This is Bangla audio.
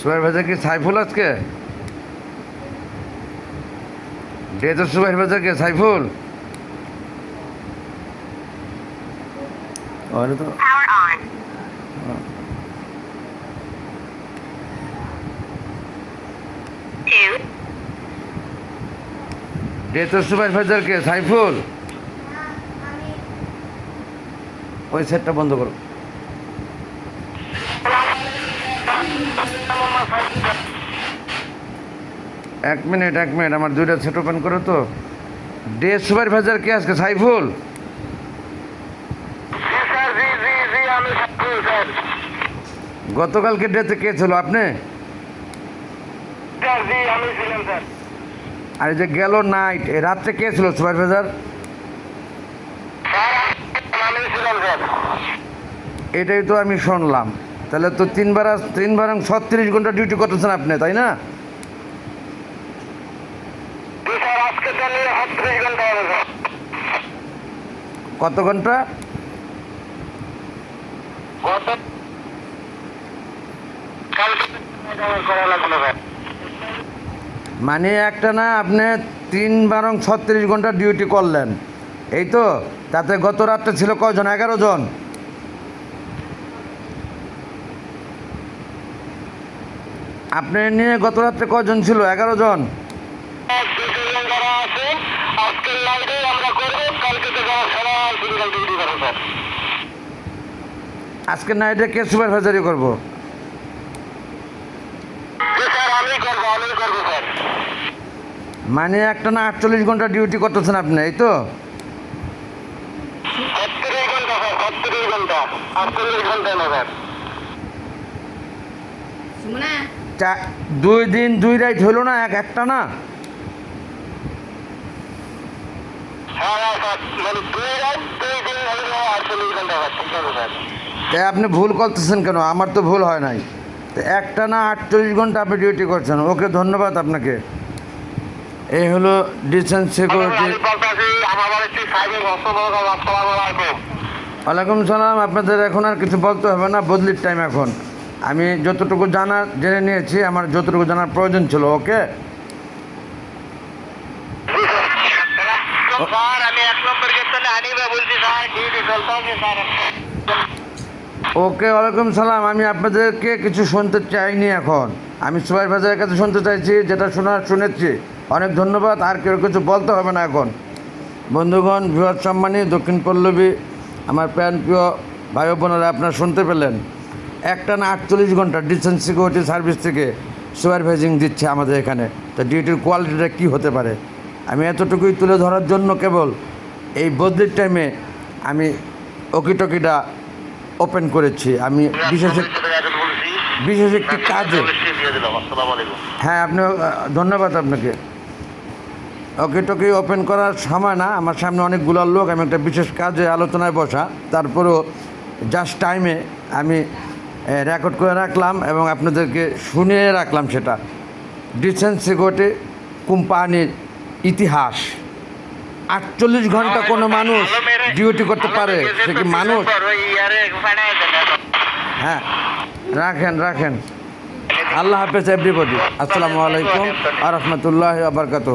সুপার ভাজা কি সাইফুল আজকে? ডে তো সুপার ভাজা কে সাইফুল? ওরে তো। Power on. Two. ডে তো সুপারভাইজার কে সাইফুল? ওই সেটটা বন্ধ করো। এক মিনিট এক মিনিট আমার দুইটা সেট ওপেন করো তো। ডে সুপারভাইজার কে আজকে সাইফুল? গতকালকে ডেতে কে ছিল আপনি? আর যে গেল নাইট রাত্রে কে ছিল সুপারভাইজার এটাই তো আমি শুনলাম। তাহলে তো তিনবার তিনবার ছত্রিশ ঘণ্টা ডিউটি করতেছেন আপনি তাই না? কত ঘণ্টা? মানে একটা না আপনি তিন বারং ছত্রিশ ঘণ্টা ডিউটি করলেন। এই তো তাতে গত রাত্রে ছিল কজন এগারো জন। আপনি নিয়ে গত রাত্রে কজন ছিল? এগারো জন। আজকে নাইটে কে সুপারভাইজারি করব? মানে একটা না আটচল্লিশ ঘণ্টা ডিউটি করতেছেন আপনি এই তো? ঘণ্টা ঘণ্টা। ঘণ্টা দুই দিন দুই রাইট হলো না এক একটা না? হ্যাঁ হ্যাঁ মানে তাই আপনি ভুল করতেছেন কেন? আমার তো ভুল হয় নাই। তো একটা না আটচল্লিশ ঘণ্টা আপনি ডিউটি করছেন। ওকে ধন্যবাদ আপনাকে। এই হলো ডিসেন্স সিকিউরিটি। ওয়ালাইকুম সালাম। আপনাদের এখন আর কিছু বলতে হবে না। বদলির টাইম এখন। আমি যতটুকু জানার জেনে নিয়েছি আমার যতটুকু জানার প্রয়োজন ছিল ওকে? ওকে ওয়ালাইকুম সালাম। আমি আপনাদেরকে কিছু শুনতে চাইনি এখন। আমি সুপারভাইজারের কাছে শুনতে চাইছি যেটা শোনার শুনেছি। অনেক ধন্যবাদ আর কেউ কিছু বলতে হবে না এখন। বন্ধুগণ বৃহৎ সম্মানী দক্ষিণ পল্লবী আমার প্যান প্রিয় ভাই ও বোনেরা আপনারা শুনতে পেলেন। একটা না আটচল্লিশ ঘণ্টা ডিসেন্স সিকিউরিটি সার্ভিস থেকে সুপারভাইজিং দিচ্ছে আমাদের এখানে। তা ডিউটির কোয়ালিটিটা কী হতে পারে? আমি এতটুকুই তুলে ধরার জন্য কেবল এই বদলির টাইমে আমি ওকিটকিটা ওপেন করেছি। আমি বিশেষ বিশেষ একটি কাজে হ্যাঁ আপনি ধন্যবাদ আপনাকে। ওকে টোকে ওপেন করার সময় না, আমার সামনে অনেকগুলো লোক, আমি একটা বিশেষ কাজে আলোচনায় বসা। তারপরেও জাস্ট টাইমে আমি রেকর্ড করে রাখলাম এবং আপনাদেরকে শুনিয়ে রাখলাম সেটা। ডিসেন্স সিকিউরিটি কোম্পানির ইতিহাস। আটচল্লিশ ঘণ্টা কোনো মানুষ ডিউটি করতে পারে সে কি মানুষ? হ্যাঁ রাখেন রাখেন। আল্লাহ হাফেজ এভরিবডি আসসালামু আলাইকুম আ রহমতুল্লাহ আবরকাত